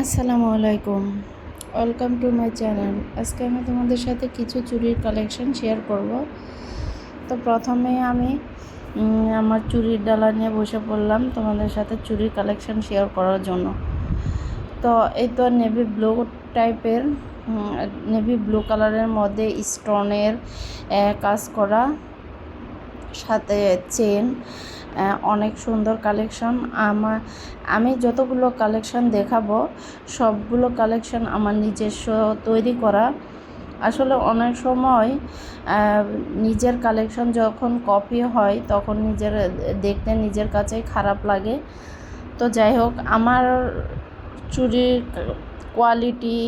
আসসালামু আলাইকুম। Welcome to my channel আজকে আমি তোমাদের সাথে কিছু চুরির কালেকশন শেয়ার করব। তো প্রথমে আমি আমার চুরির ডালা নিয়ে বসে পড়লাম তোমাদের সাথে চুরির কালেকশন শেয়ার করার জন্য। তো এই তো নেভি ব্লু টাইপের নেভি ব্লু কালারের মধ্যে স্টোনের কাজ করা। সাথে চেন অনেক সুন্দর কালেকশন আমার আমি যতগুলো কালেকশন দেখাবো, সবগুলো কালেকশন আমার নিজস্ব তৈরি করা। আসলে অনেক সময় নিজের কালেকশন যখন কপি হয়, তখন নিজের, দেখতে নিজের কাছেই খারাপ লাগে। তো যাই হোক, আমার চুরির কোয়ালিটি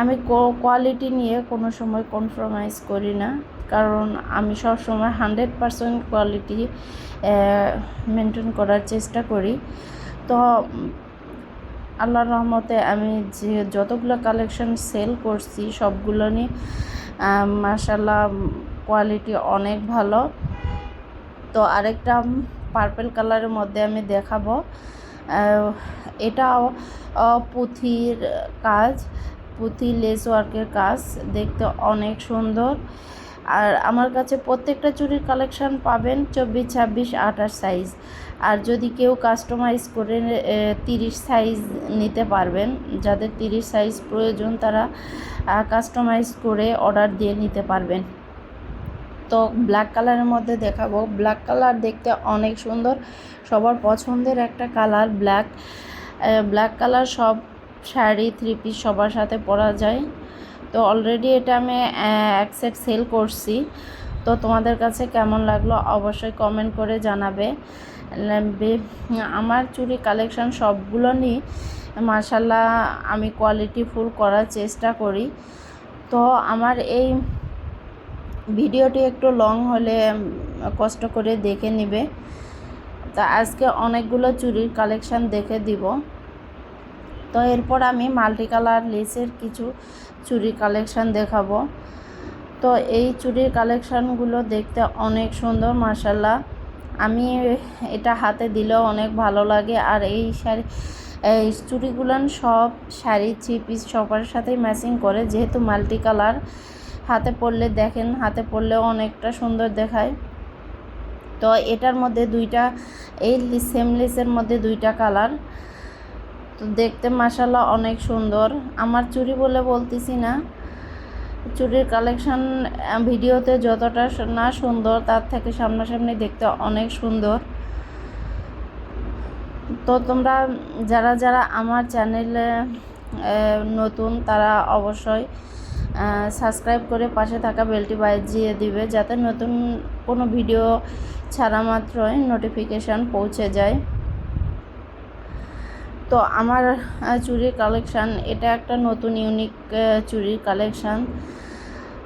আমি কোয়ালিটি নিয়ে কোনো সময় কম্প্রোমাইজ করি না। কারণ আমি সব সময় হান্ড্রেড পারসেন্ট কোয়ালিটি মেনটেন করার চেষ্টা করি। তো, আল্লাহর রহমতে আমি যে যতগুলো কালেকশন সেল করছি সবগুলো নিয়ে মার্শাল্লাহ কোয়ালিটি অনেক ভালো। তো আরেকটা পার্পেল কালারের মধ্যে আমি দেখাবো। এটাও পুঁথির কাজ। পুঁথি লেস ওয়ার্কের কাজ দেখতে অনেক সুন্দর। আর আমার কাছে প্রত্যেকটা চুরির কালেকশান পাবেন চব্বিশ, ছাব্বিশ, আঠাশ সাইজ। আর যদি কেউ কাস্টমাইজ করে তিরিশ সাইজ নিতে পারবেন, যাদের তিরিশ সাইজ প্রয়োজন তারা কাস্টমাইজ করে অর্ডার দিয়ে নিতে পারবেন। তো ব্ল্যাক কালারের মধ্যে দেখাবো। ব্ল্যাক কালার দেখতে অনেক সুন্দর। সবার পছন্দের একটা কালার ব্ল্যাক। ব্ল্যাক কালার সব শাড়ি থ্রি পিস সবার সাথে পরা যায়। তো অলরেডি এটা আমি এক সেট সেল করছি। তো তোমাদের কাছে কেমন লাগল অবশ্যই কমেন্ট করে জানাবে। আমার চুড়ি কালেকশন সবগুলো নিয়ে মার্শাল্লাহ আমি কোয়ালিটি ফুল করার চেষ্টা করি। তো আমার এই ভিডিওটি একটু লং হলে কষ্ট করে দেখে নিবে। তা আজকে অনেকগুলো চুরির কালেকশন দেখে দিব। তো এরপর আমি মাল্টি কালার লেসের কিছু চুড়ি কালেকশন দেখাবো। তো এই চুরির কালেকশানগুলো দেখতে অনেক সুন্দর মার্শাল্লাহ আমি এটা হাতে দিলেও অনেক ভালো লাগে। আর এই শাড়ি, এই চুড়িগুলান সব শাড়ি থ্রি পিস সবার সাথেই ম্যাচিং করে। যেহেতু মাল্টি কালার হাতে পরলে দেখেন, হাতে পরলেও অনেকটা সুন্দর দেখায়। তো এটার মধ্যে দুইটা, এই সেম লেসের মধ্যে দুইটা কালার। তো দেখতে মাসাল্লাহ অনেক সুন্দর। আমার চুরি বলে বলতেছি না। চুরির কালেকশন ভিডিওতে যতটা না সুন্দর, তার থেকে সামনাসামনি দেখতে অনেক সুন্দর। তো তোমরা যারা যারা আমার চ্যানেলে নতুন, তারা অবশ্যই সাবস্ক্রাইব করে পাশে থাকা বেলটি বাজিয়ে দিবে, যাতে নতুন কোনো ভিডিও ছাড়া মাত্রই নোটিফিকেশান পৌঁছে যায়। তো আমার চুরির কালেকশান এটা একটা নতুন ইউনিক চুরির কালেকশান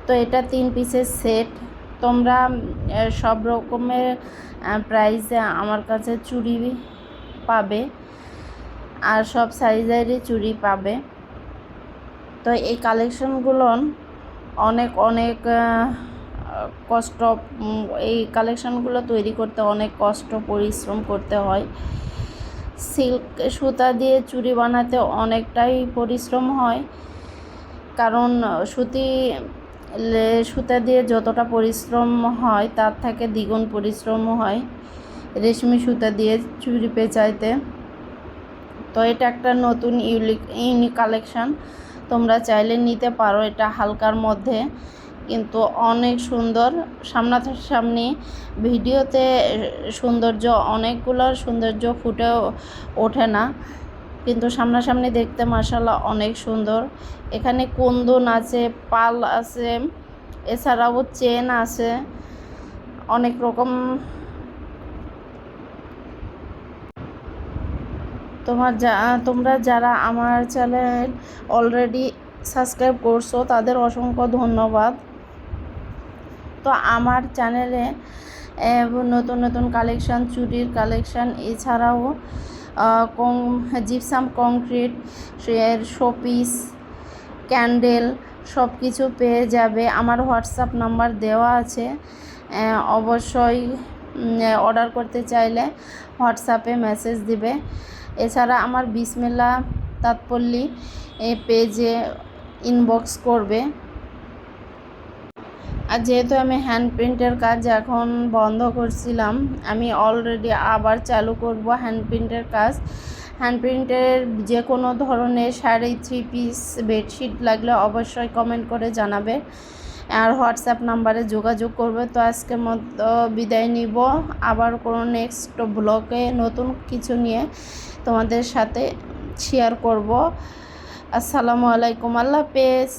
তো এটা তিন পিসের সেট তোমরা সব রকমের প্রাইসে আমার কাছে চুড়ি পাবে আর সব সাইজেরই চুড়ি পাবে। তো এই কালেকশনগুলো অনেক অনেক কষ্ট এই কালেকশানগুলো তৈরি করতে অনেক কষ্ট, পরিশ্রম করতে হয়। সিল্ক সুতা দিয়ে চুড়ি বানাতে অনেকটাই পরিশ্রম হয়। কারণ সুতি সুতা দিয়ে যতটা পরিশ্রম হয়, তার থেকে দ্বিগুণ পরিশ্রম হয় রেশমি সুতা দিয়ে চুড়ি পেঁচাইতে। তো এটা একটা নতুন ইউনিক ইউনিক কালেকশান। তোমরা চাইলে নিতে পারো এটা হালকার মধ্যে। কিন্তু অনেক সুন্দর। সামনাসামনি ভিডিওতে সৌন্দর্য, অনেকগুলো সৌন্দর্য ফুটে ওঠে না। কিন্তু সামনাসামনি দেখতে মাসাল্লাহ অনেক সুন্দর। এখানে কুন্দন আছে, পাল আছে, এছাড়াও চেন আছে। অনেক রকম। তোমার যা, তোমরা যারা আমার চ্যানেল অলরেডি সাবস্ক্রাইব করছ, তাদের অসংখ্য ধন্যবাদ। তো আমার চ্যানেলে নতুন নতুন কালেকশান চুরির কালেকশান এছাড়াও কং জিপসাম কংক্রিট শোপিস ক্যান্ডেল সব কিছু পেয়ে যাবে। আমার হোয়াটসঅ্যাপ নাম্বার দেওয়া আছে। অবশ্যই অর্ডার করতে চাইলে হোয়াটসঅ্যাপে মেসেজ দিবে। এছাড়া আমার বিসমিল্লা তাৎপল্লী পেজে ইনবক্স করবে। আর যেহেতু আমি হ্যান্ড প্রিন্টের কাজ এখন বন্ধ করছিলাম, আমি অলরেডি আবার চালু করব হ্যান্ড প্রিন্টের কাজ। হ্যান্ড প্রিন্টের যে কোনো ধরনের শাড়ি থ্রি পিস বেডশিট লাগলে অবশ্যই কমেন্ট করে জানাবে। আর হোয়াটসঅ্যাপ নাম্বারে যোগাযোগ করবে। তো আজকের মতো বিদায় নিব। আবার কোনো নেক্সট ব্লগে নতুন কিছু নিয়ে তোমাদের সাথে শেয়ার করব। আসসালামু আলাইকুম। আল্লাহ হাফেজ।